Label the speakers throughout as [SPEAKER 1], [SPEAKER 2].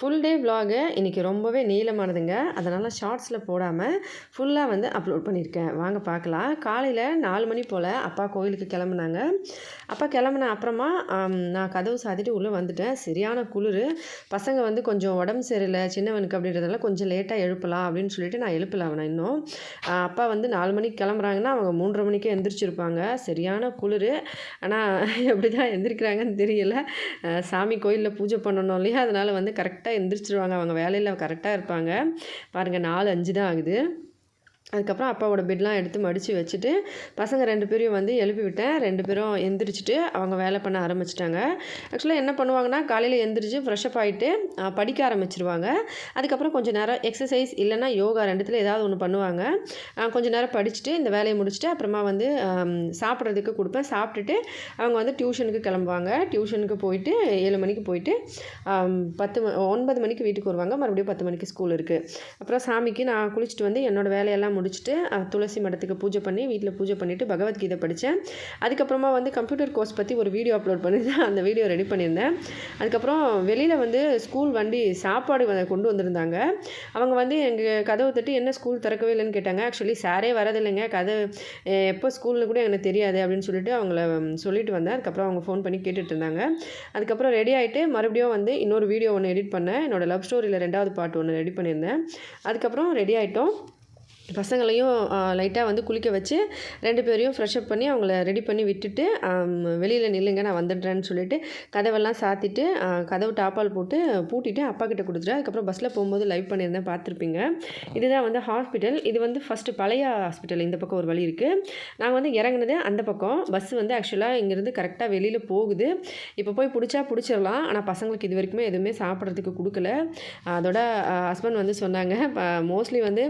[SPEAKER 1] Full day vlog இன்றைக்கி ரொம்பவே நீளமானதுங்க. அதனால் ஷார்ட்ஸில் போடாமல் ஃபுல்லாக வந்து அப்லோட் பண்ணியிருக்கேன். வாங்க பார்க்கலாம். காலையில் நாலு மணி போல் அப்பா கோயிலுக்கு கிளம்புனாங்க. அப்பா கிளம்புன அப்புறமா நான் கதவு சாத்திட்டு உள்ளே வந்துட்டேன். சரியான குளிர். பசங்க வந்து கொஞ்சம் உடம்பு சரியில்லை சின்னவனுக்கு அப்படின்றதெல்லாம் கொஞ்சம் லேட்டாக எழுப்பலாம் அப்படின்னு சொல்லிட்டு நான் எழுப்பல அவனை இன்னும். அப்பா வந்து நாலு மணிக்கு கிளம்புறாங்கன்னா அவங்க மூன்றரை மணிக்கே எந்திரிச்சிருப்பாங்க. சரியான குளிர். ஆனால் எப்படி தான் எந்திரிக்கிறாங்கன்னு தெரியல. சாமி கோயிலில் பூஜை பண்ணணும் இல்லையா? அதனால் வந்து கரெக்டாக கரெக்டாக எந்திரிச்சிருவாங்க. அவங்க வேலையில் கரெக்டாக இருப்பாங்க. பாருங்கள் நாலு அஞ்சு தான் ஆகுது. அதுக்கப்புறம் அப்பாவோட பெட்லாம் எடுத்து மடித்து வச்சுட்டு பசங்க ரெண்டு பேரையும் வந்து எழுப்பி விட்டேன். ரெண்டு பேரும் எந்திரிச்சிட்டு அவங்க வேலை பண்ண ஆரம்பிச்சிட்டாங்க. ஆக்சுவலாக என்ன பண்ணுவாங்கன்னா காலையில் எந்திரிச்சு ஃப்ரெஷ்அப் ஆகிட்டு படிக்க ஆரம்பிச்சிருவாங்க. அதுக்கப்புறம் கொஞ்சம் நேரம் எக்ஸசைஸ் இல்லைனா யோகா ரெண்டுத்தில் ஏதாவது ஒன்று பண்ணுவாங்க. கொஞ்சம் நேரம் படிச்சுட்டு இந்த வேலையை முடிச்சுட்டு அப்புறமா வந்து சாப்பிட்றதுக்கு கொடுப்பேன். சாப்பிட்டுட்டு அவங்க வந்து டியூஷனுக்கு கிளம்புவாங்க. டியூஷனுக்கு போயிட்டு ஏழு மணிக்கு போயிட்டு பத்து ஒன்பது மணிக்கு வீட்டுக்கு வருவாங்க. மறுபடியும் பத்து மணிக்கு ஸ்கூல் இருக்குது அப்புறம் சாமிக்கு நான் குளிச்சுட்டு வந்து என்னோடய வேலையெல்லாம் முடிச்சுட்டு துளசி மடத்துக்கு பூஜை பண்ணி வீட்டில் பூஜை பண்ணிவிட்டு பகவத்கீதை படித்தேன் அதுக்கப்புறமா வந்து கம்ப்யூட்டர் கோர்ஸ் பற்றி ஒரு வீடியோ அப்லோட் பண்ணியிருந்தேன் அந்த வீடியோ ரெடி பண்ணியிருந்தேன். அதுக்கப்புறம் வெளியில் வந்து ஸ்கூல் வண்டி சாப்பாடு கொண்டு வந்திருந்தாங்க. அவங்க வந்து எங்கள் கதவை தட்டி என்ன ஸ்கூல் திறக்கவே இல்லைன்னு கேட்டாங்க. ஆக்சுவலி சாரே வரதில்லைங்க. கதை எப்போ ஸ்கூலில் கூட எனக்கு தெரியாது. அப்படின்னு சொல்லிட்டு அவங்கள சொல்லிட்டு வந்தேன். அதுக்கப்புறம் அவங்க ஃபோன் பண்ணி கேட்டுட்டு இருந்தாங்க. அதுக்கப்புறம் ரெடி ஆகிட்டு மறுபடியும் வந்து இன்னொரு வீடியோ ஒன்று எடிட் பண்ணேன். என்னோடய லவ் ஸ்டோரியில் ரெண்டாவது பாட்டு ஒன்று ரெடி பண்ணியிருந்தேன். அதுக்கப்புறம் ரெடி ஆகிட்டோம் பசங்களையும் லைட்டாக வந்து குளிக்க வச்சு ரெண்டு பேரையும் ஃப்ரெஷ்அப் பண்ணி அவங்கள ரெடி பண்ணி விட்டுட்டு வெளியில் நில்லுங்க நான் வந்துடுறேன்னு சொல்லிட்டு கதவெல்லாம் சாத்திட்டு கதவு டாப்பால் போட்டு பூட்டிட்டு அப்பா கிட்ட கொடுத்துட்டு அதுக்கப்புறம் பஸ்ஸில் போகும்போது லைவ் பண்ணியிருந்தேன் பார்த்துருப்பீங்க. இதுதான் வந்து ஹாஸ்பிட்டல் இது வந்து ஃபஸ்ட்டு பழைய ஹாஸ்பிட்டல் இந்த பக்கம் ஒரு வழி இருக்குது நாங்கள் வந்து இறங்குனது அந்த பக்கம். பஸ் வந்து ஆக்சுவலாக இங்கேருந்து கரெக்டாக வெளியில் போகுது. இப்போ போய் பிடிச்சா பிடிச்சிடலாம். ஆனால் பசங்களுக்கு இது வரைக்குமே எதுவுமே சாப்பிட்றதுக்கு கொடுக்கல. அதோட ஹஸ்பண்ட் வந்து சொன்னாங்க. மோஸ்ட்லி வந்து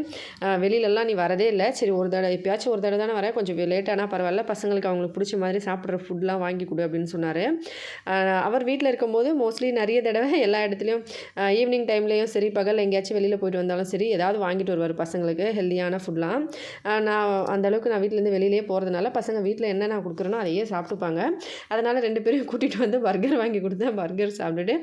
[SPEAKER 1] வெளியில் எல்லாம் நீ வரதே இல்லை. சரி ஒரு தடவை எப்பயாச்சும் ஒரு தடவை தானே வர. கொஞ்சம் லேட்டானா பரவாயில்ல. பசங்களுக்கு அவங்களுக்கு பிடிச்ச மாதிரி சாப்பிட்ற ஃபுட்லாம் வாங்கி கொடு அப்படின்னு சொன்னார். அவர் வீட்டில் இருக்கும்போது மோஸ்ட்லி நிறைய தடவை எல்லா இடத்துலையும் ஈவினிங் டைம்லேயும் சரி பகல் எங்கேயாச்சும் வெளியில் போயிட்டு வந்தாலும் சரி ஏதாவது வாங்கிட்டு வருவார் பசங்களுக்கு ஹெல்த்தியான ஃபுட்லாம் நான் அந்தளவுக்கு நான் வீட்டிலேருந்து வெளியிலே போகிறதுனால பசங்க வீட்டில் என்ன நான் கொடுக்குறேனோ அதையே சாப்பிட்டுப்பாங்க. அதனால் ரெண்டு பேரும் கூட்டிகிட்டு வந்து பர்கர் வாங்கி கொடுத்தேன் பர்கர் சாப்பிட்டுட்டு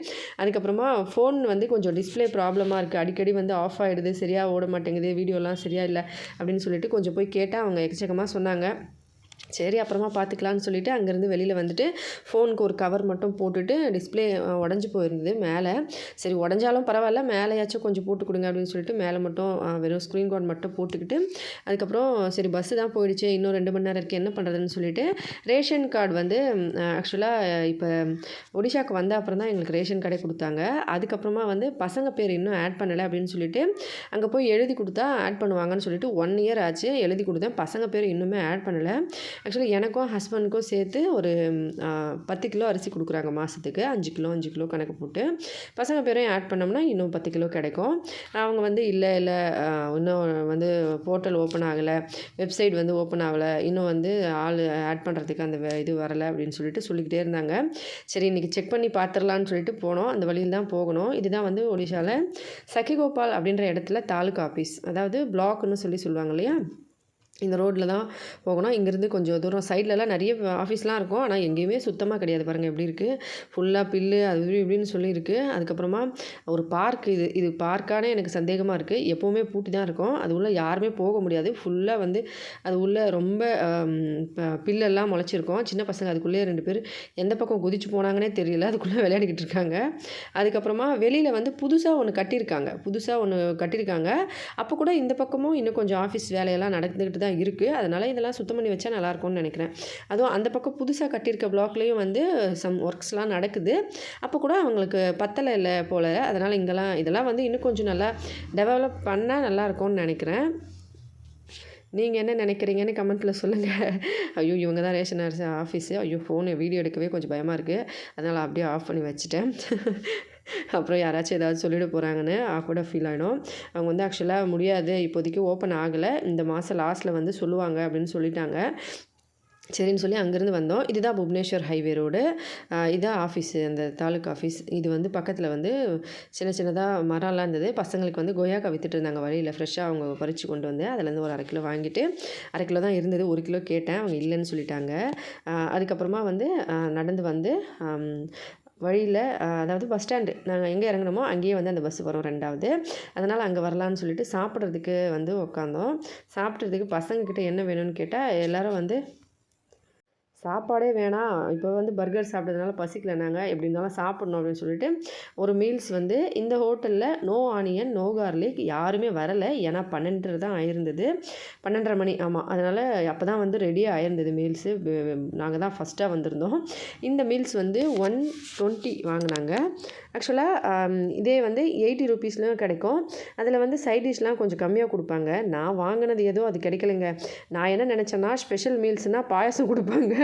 [SPEAKER 1] அதுக்கப்புறமா ஃபோன் வந்து கொஞ்சம் டிஸ்பிளே ப்ராப்ளமாக இருக்குது அடிக்கடி வந்து ஆஃப் ஆகிடுது சரியாக ஓட மாட்டேங்குது வீடியோலாம் சரியாக இல்லை இல்லை அப்படின்னு சொல்லிட்டு கொஞ்சம் போய் கேட்டால் அவங்க எக்கச்சக்கமாக சொன்னாங்க. சரி அப்புறமா பார்த்துக்கலான்னு சொல்லிவிட்டு அங்கேருந்து வெளியில் வந்துட்டு ஃபோனுக்கு ஒரு கவர் மட்டும் போட்டுட்டு டிஸ்பிளே உடஞ்சி போயிருந்தது மேலே. சரி உடஞ்சாலும் பரவாயில்ல மேலேயாச்சும் கொஞ்சம் போட்டு கொடுங்க அப்படின்னு சொல்லிட்டு மேலே மட்டும் வெறும் ஸ்க்ரீன் கார்டு மட்டும் போட்டுக்கிட்டு அதுக்கப்புறம் சரி பஸ்ஸு தான் போயிடுச்சு இன்னும் ரெண்டு மணி நேரம் இருக்குது என்ன பண்ணுறதுன்னு சொல்லிட்டு ரேஷன் கார்டு வந்து ஆக்சுவலாக இப்போ ஒடிஷாவுக்கு வந்த அப்புறம் தான் எங்களுக்கு ரேஷன் கார்டே கொடுத்தாங்க. அதுக்கப்புறமா வந்து பசங்க பேர் இன்னும் ஆட் பண்ணலை அப்படின்னு சொல்லிட்டு அங்கே போய் எழுதி கொடுத்தா ஆட் பண்ணுவாங்கன்னு சொல்லிட்டு ஒன் இயர் ஆச்சு எழுதி கொடுத்தேன். பசங்க பேர் இன்னுமே ஆட் பண்ணலை. ஆக்சுவலி எனக்கும் ஹஸ்பண்டுக்கும் சேர்த்து ஒரு பத்து கிலோ அரிசி கொடுக்குறாங்க மாதத்துக்கு அஞ்சு கிலோ அஞ்சு கிலோ கணக்கு போட்டு. பசங்க பேரையும் ஆட் பண்ணோம்னா இன்னும் பத்து கிலோ கிடைக்கும். அவங்க வந்து இல்லை இல்லை இன்னும் வந்து போர்ட்டல் ஓப்பன் ஆகலை. வெப்சைட் வந்து ஓப்பன் ஆகலை. இன்னும் வந்து ஆள் ஆட் பண்ணுறதுக்கு அந்த இது வரலை அப்படின்னு சொல்லிட்டு சொல்லிக்கிட்டே இருந்தாங்க. சரி இன்றைக்கி செக் பண்ணி பார்த்துடலான்னு சொல்லிட்டு போனோம். அந்த வழியில் தான் போகணும். இதுதான் வந்து ஒடிஷாவில் சக்கிகோபால் அப்படின்ற இடத்துல தாலுக்கா ஆஃபீஸ் அதாவது பிளாக்னு சொல்லி சொல்லுவாங்க இல்லையா? இந்த ரோட்டில் தான் போகணும். இங்கேருந்து கொஞ்சம் தூரம். சைட்லலாம் நிறைய ஆஃபீஸ்லாம் இருக்கும். ஆனால் எங்கேயுமே சுத்தமாக கிடையாது பாருங்கள் எப்படி இருக்குது ஃபுல்லாக பில்லு அது இப்படின்னு சொல்லியிருக்கு. அதுக்கப்புறமா ஒரு பார்க் இது. இது பார்க்கானே எனக்கு சந்தேகமாக இருக்குது எப்போவுமே பூட்டி தான் இருக்கும். அது உள்ளே யாருமே போக முடியாது. ஃபுல்லாக வந்து அது உள்ளே ரொம்ப பில்லெல்லாம் முளைச்சிருக்கும். சின்ன பசங்க அதுக்குள்ளேயே ரெண்டு பேர் எந்த பக்கம் குதிச்சு போனாங்கன்னே தெரியல. அதுக்குள்ளே விளையாடிக்கிட்டு இருக்காங்க. அதுக்கப்புறமா வெளியில் வந்து புதுசாக ஒன்று கட்டியிருக்காங்க. புதுசாக ஒன்று கட்டியிருக்காங்க. அப்போ கூட இந்த பக்கமும் இன்னும் கொஞ்சம் ஆஃபீஸ் வேலையெல்லாம் நடந்துக்கிட்டு தான் இருக்குது அதனால் இதெல்லாம் சுத்தம் பண்ணி வச்சா நல்லாயிருக்கும்னு நினைக்கிறேன். அதுவும் அந்த பக்கம் புதுசாக கட்டியிருக்க பிளாக்லேயும் வந்து சம் ஒர்க்ஸ்லாம் நடக்குது. அப்போ கூட அவங்களுக்கு பத்தலை இல்லை போல். அதனால் இங்கெல்லாம் இதெல்லாம் வந்து இன்னும் கொஞ்சம் நல்லா டெவலப் பண்ணால் நல்லாயிருக்கும்னு நினைக்கிறேன். நீங்கள் என்ன நினைக்கிறீங்கன்னு கமெண்ட்டில் சொல்லுங்கள் ஐயோ இவங்க தான் ரேஷன் அரிசி ஆஃபீஸு ஐயோ ஃபோனு வீடியோ எடுக்கவே கொஞ்சம் பயமாக இருக்குது அதனால் அப்படியே ஆஃப் பண்ணி வச்சுட்டேன். அப்புறம் யாராச்சும் ஏதாவது சொல்லிட போகிறாங்கன்னு கூட ஃபீல் ஆகிடும் அவங்க வந்து ஆக்சுவலாக முடியாது. இப்போதைக்கு ஓப்பன் ஆகலை. இந்த மாதம் லாஸ்ட்டில் வந்து சொல்லுவாங்க அப்படின்னு சொல்லிட்டாங்க. சரின்னு சொல்லி அங்கேருந்து வந்தோம். இதுதான் புவனேஸ்வர் ஹைவே ரோடு இதான் ஆஃபீஸு அந்த தாலுக் ஆஃபீஸ் இது வந்து பக்கத்தில் வந்து சின்ன சின்னதாக மரம்லாம் இருந்தது. பசங்களுக்கு வந்து கொய்யாக்கா வித்துட்டு இருந்தாங்க வழியில். ஃப்ரெஷ்ஷாக அவங்க பறித்து கொண்டு வந்து அதுலேருந்து ஒரு அரை கிலோ வாங்கிட்டு அரை கிலோ தான் இருந்தது. ஒரு கிலோ கேட்டேன். அவங்க இல்லைன்னு சொல்லிட்டாங்க. அதுக்கப்புறமா வந்து நடந்து வந்து வழியில் அதாவது பஸ் ஸ்டாண்டு நாங்கள் எங்கே இறங்குனோமோ அங்கேயே வந்து அந்த பஸ் வரும் ரெண்டாவது. அதனால் அங்கே வரலான்னு சொல்லிட்டு சாப்பிட்றதுக்கு வந்து உட்காந்தோம் சாப்பிட்றதுக்கு பசங்கக்கிட்ட என்ன வேணும்னு கேட்டால் எல்லோரும் வந்து சாப்பாடே வேணாம். இப்போ வந்து பர்கர் சாப்பிட்டதுனால பசிக்கல நாங்கள் எப்படி இருந்தாலும் சாப்பிட்ணும் அப்படின்னு சொல்லிட்டு ஒரு மீல்ஸ் வந்து இந்த ஹோட்டலில் நோ ஆனியன் நோ கார்லிக் யாருமே வரலை. ஏன்னா பன்னெண்டரை தான் ஆயிருந்தது. பன்னெண்டரை மணி ஆமாம் அதனால் அப்போ தான் வந்து ரெடியாக ஆயிருந்தது மீல்ஸு நாங்கள் தான் ஃபஸ்ட்டாக வந்திருந்தோம். இந்த மீல்ஸ் வந்து ஒன் டுவெண்ட்டி வாங்கினாங்க. ஆக்சுவலாக இதே வந்து எயிட்டி ருபீஸ்லாம் கிடைக்கும். அதில் வந்து சைட் டிஷ்லாம் கொஞ்சம் கம்மியாக கொடுப்பாங்க. நான் வாங்கினது ஏதோ அது கிடைக்கலைங்க. நான் என்ன நினச்சேன்னா ஸ்பெஷல் மீல்ஸ்னால் பாயசம் கொடுப்பாங்க.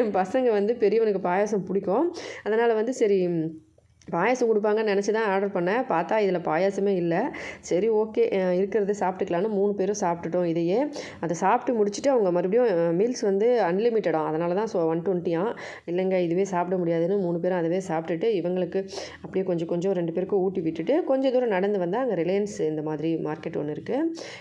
[SPEAKER 1] என் பசங்க வந்து பெரியவனுக்கு பாயாசம் பிடிக்கும். அதனால் வந்து சரி பாயாசம் கொடுப்பாங்கன்னு நினச்சி தான் ஆர்டர் பண்ணேன். பார்த்தா இதில் பாயாசமே இல்லை. சரி ஓகே இருக்கிறத சாப்பிட்டுக்கலான்னு மூணு பேரும் சாப்பிட்டுட்டோம் இதையே. அதை சாப்பிட்டு முடிச்சுட்டு அவங்க மறுபடியும் மீல்ஸ் வந்து அன்லிமிட்டடாக அதனால தான் ஸோ ஒன் டுவெண்ட்டியாக இல்லைங்க இதுவே சாப்பிட முடியாதுன்னு மூணு பேரும் அதுவே சாப்பிட்டுட்டு இவங்களுக்கு அப்படியே கொஞ்சம் கொஞ்சம் ரெண்டு பேருக்கும் ஊட்டி விட்டுட்டு கொஞ்சம் தூரம் நடந்து வந்தால் அங்கே ரிலையன்ஸ் இந்த மாதிரி மார்க்கெட் ஒன்று இருக்குது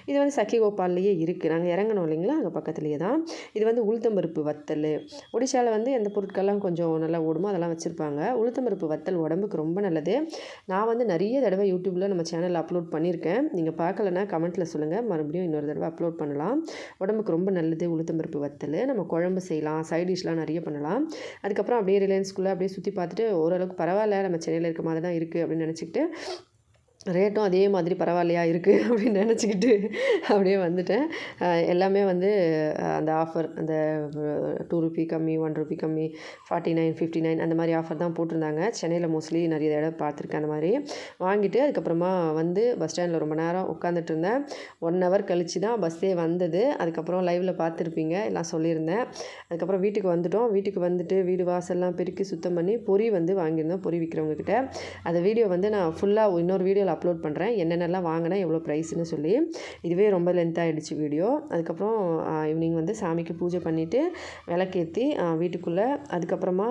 [SPEAKER 1] இது வந்து சக்கி கோபால்லையே இருக்குது நாங்கள் இறங்கணும் இல்லைங்களா? அங்கே பக்கத்துலேயே தான். இது வந்து உளுத்தம்பருப்பு வத்தல். ஒடிஷாவில் வந்து எந்த பொருட்கள்லாம் கொஞ்சம் நல்லா ஓடுமோ அதெல்லாம் வச்சுருப்பாங்க. உளுத்தம்பருப்பு வத்தல் உடம்புக்கு ரொம்ப நல்லது. நான் வந்து நிறைய தடவை யூடியூப்பில் நம்ம சேனலில் அப்லோட் பண்ணியிருக்கேன். நீங்கள் பார்க்கலன்னா கமெண்ட்டில் சொல்லுங்கள் மறுபடியும் இன்னொரு தடவை அப்லோட் பண்ணலாம். உடம்புக்கு ரொம்ப நல்லது. உளுத்தம்பருப்பு வத்தல். நம்ம குழம்பு செய்யலாம். சைட் டிஷ்லாம் நிறைய பண்ணலாம். அதுக்கப்புறம் அப்படியே ரிலையன்ஸ்குள்ளே அப்படியே சுற்றி பார்த்துட்டு ஓரளவுக்கு பரவாயில்ல. நம்ம சென்னையில் இருக்க மாதிரி தான் இருக்குது அப்படின்னு நினச்சிக்கிட்டு ரேட்டும் அதே மாதிரி பரவாயில்லையா இருக்குது அப்படின்னு நினச்சிக்கிட்டு அப்படியே வந்துட்டேன். எல்லாமே வந்து அந்த ஆஃபர் அந்த டூ ருபி கம்மி ஒன் ருபி கம்மி ஃபார்ட்டி நைன் ஃபிஃப்டி நைன் அந்த மாதிரி ஆஃபர் தான் போட்டிருந்தாங்க. சென்னையில் மோஸ்ட்லி நிறைய இடம் பார்த்துருக்கேன் அந்த மாதிரி. வாங்கிட்டு அதுக்கப்புறமா வந்து பஸ் ஸ்டாண்டில் ரொம்ப நேரம் உட்காந்துட்டு இருந்தேன். ஒன் ஹவர் கழித்து தான் பஸ்ஸே வந்தது. அதுக்கப்புறம் லைவில் பார்த்துருப்பீங்க எல்லாம் சொல்லியிருந்தேன். அதுக்கப்புறம் வீட்டுக்கு வந்துட்டோம். வீட்டுக்கு வந்துட்டு வீடு வாசல்லாம் பெருக்கி சுத்தம் பண்ணி பொரி வந்து வாங்கியிருந்தோம் பொரி விற்கிறவங்க கிட்ட. அந்த வீடியோ வந்து நான் ஃபுல்லாக இன்னொரு வீடியோவில் அப்லோட் பண்ணுறேன் என்னென்னலாம் வாங்கினேன் எவ்வளோ ப்ரைஸ்னு சொல்லி. இதுவே ரொம்ப லென்த் ஆகிடுச்சு வீடியோ அதுக்கப்புறம் ஈவினிங் வந்து சாமிக்கு பூஜை பண்ணிவிட்டு விளக்கேற்றி வீட்டுக்குள்ளே. அதுக்கப்புறமா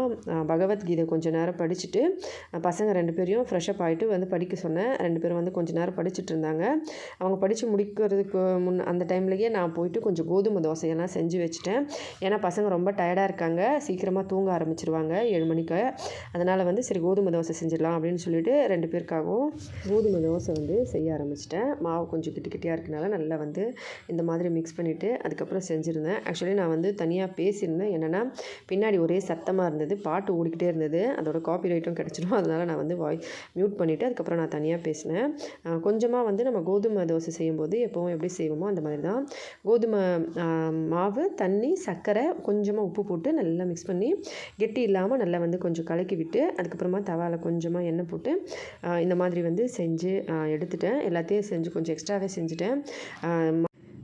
[SPEAKER 1] பகவத்கீதை கொஞ்சம் நேரம் படிச்சுட்டு பசங்க ரெண்டு பேரையும் ஃப்ரெஷ்அப் ஆகிட்டு வந்து படிக்க சொன்னேன். ரெண்டு பேரும் வந்து கொஞ்ச நேரம் படிச்சுட்டு இருந்தாங்க. அவங்க படித்து முடிக்கிறதுக்கு முன் அந்த டைம்லேயே நான் போயிட்டு கொஞ்சம் கோதுமை தோசையெல்லாம் செஞ்சு வச்சுட்டேன். ஏன்னா பசங்க ரொம்ப டயர்டாக இருக்காங்க. சீக்கிரமாக தூங்க ஆரம்பிச்சிருவாங்க. ஏழு மணிக்கு. அதனால் வந்து சரி கோதுமை தோசை செஞ்சிடலாம் அப்படின்னு சொல்லிட்டு ரெண்டு பேருக்காகவும் கோதுமை தோசை வந்து செய்ய ஆரம்பிச்சிட்டேன். மாவு கொஞ்சம் கிட்டி கிட்டியாக இருக்கனால நல்லா வந்து இந்த மாதிரி மிக்ஸ் பண்ணிவிட்டு அதுக்கப்புறம் செஞ்சுருந்தேன். ஆக்சுவலி நான் வந்து தனியாக பேசியிருந்தேன். என்னென்னா பின்னாடி ஒரே சத்தமாக இருந்தது. பாட்டு ஓடிக்கிட்டே இருந்தது. அதோட காப்பி ரைட்டும் கிடச்சிடும். அதனால் நான் வந்து வாய் மியூட் பண்ணிவிட்டு அதுக்கப்புறம் நான் தனியாக பேசினேன். கொஞ்சமாக வந்து நம்ம கோதுமை தோசை செய்யும்போது எப்போவும் எப்படி செய்வோமோ அந்த மாதிரி தான். கோதுமை மாவு தண்ணி சர்க்கரை கொஞ்சமாக உப்பு போட்டு நல்லா மிக்ஸ் பண்ணி கெட்டி இல்லாமல் நல்லா வந்து கொஞ்சம் கலக்கி விட்டு அதுக்கப்புறமா தவாவில் கொஞ்சமாக எண்ணெய் போட்டு இந்த மாதிரி வந்து செஞ்சு செஞ்சு எடுத்துட்டேன். எல்லாத்தையும் செஞ்சு கொஞ்சம் எக்ஸ்ட்ராவே செஞ்சுட்டேன்.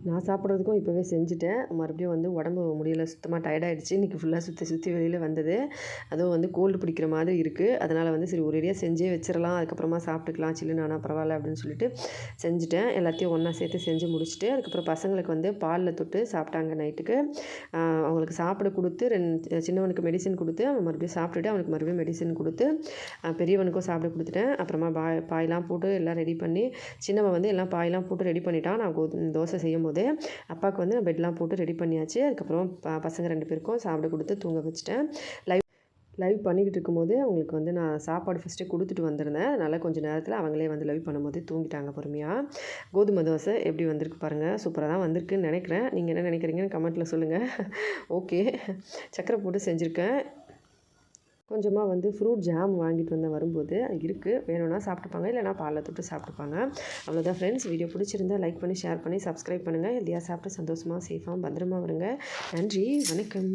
[SPEAKER 1] நான் சாப்பிட்றதுக்கும் இப்போவே செஞ்சுட்டேன். மறுபடியும் வந்து உடம்பு முடியல சுத்தமாக டயர்டாயிடுச்சு இன்றைக்கி ஃபுல்லாக சுற்றி சுற்றி வெளியில் வந்தது. அதுவும் வந்து கோல்டு பிடிக்கிற மாதிரி இருக்குது அதனால் வந்து சரி ஒரேடியாக செஞ்சே வச்சிடலாம். அதுக்கப்புறமா சாப்பிட்டுக்கலாம். சில்லுன்னு ஆனால் பரவாயில்ல அப்படின்னு சொல்லிட்டு செஞ்சுட்டேன். எல்லாத்தையும் ஒன்றா சேர்த்து செஞ்சு முடிச்சுட்டு அதுக்கப்புறம் பசங்களுக்கு வந்து பாலில் தொட்டு சாப்பிட்டாங்க நைட்டுக்கு அவங்களுக்கு சாப்பிட கொடுத்து ரெண்டு சின்னவனுக்கு மெடிசன் கொடுத்து அவன் மறுபடியும் சாப்பிட்டுட்டு அவனுக்கு மறுபடியும் மெடிசன் கொடுத்து பெரியவனுக்கும் சாப்பிட கொடுத்துட்டேன். அப்புறமா பாய் பாயெலாம் போட்டு எல்லாம் ரெடி பண்ணி சின்னவன் வந்து எல்லாம் பாயெலாம் போட்டு ரெடி பண்ணிட்டான். நான் தோசை செய்யும் போது அப்பாவுக்கு வந்து நான் பெட்லாம் போட்டு ரெடி பண்ணியாச்சு. அதுக்கப்புறம் ப- பசங்க ரெண்டு பேருக்கும் சாப்பிட கொடுத்து தூங்க வச்சுட்டேன். லைவ் லைவ் பண்ணிக்கிட்டு இருக்கும்போது அவங்களுக்கு வந்து நான் சாப்பாடு ஃபஸ்ட்டே கொடுத்துட்டு வந்திருந்தேன். அதனால் கொஞ்சம் நேரத்தில் அவங்களே வந்து லைவ் பண்ணும்போது தூங்கிட்டாங்க பொறுமையாக கோதுமை தோசை எப்படி வந்திருக்கு பாருங்கள் சூப்பராக தான் வந்திருக்குன்னு நினைக்கிறேன். நீங்கள் என்ன நினைக்கிறீங்கன்னு கமெண்ட்டில் சொல்லுங்கள் ஓகே சக்கரை போட்டு செஞ்சுருக்கேன். கொஞ்சமாக வந்து ஃப்ரூட் ஜாம் வாங்கிட்டு வந்தேன் வரும்போது இருக்குது வேணும்னா சாப்பிட்டுப்பாங்க இல்லைனா பாலில் தொட்டு சாப்பிட்டுப்பாங்க. அவ்வளோதான் ஃப்ரெண்ட்ஸ் வீடியோ பிடிச்சிருந்தா லைக் பண்ணி ஷேர் பண்ணி சப்ஸ்கிரைப் பண்ணுங்கள் ஹெல்த்தியாக சாப்பிட்டு சந்தோஷமாக சேஃபாக பத்திரமா வருங்க நன்றி. வணக்கம்.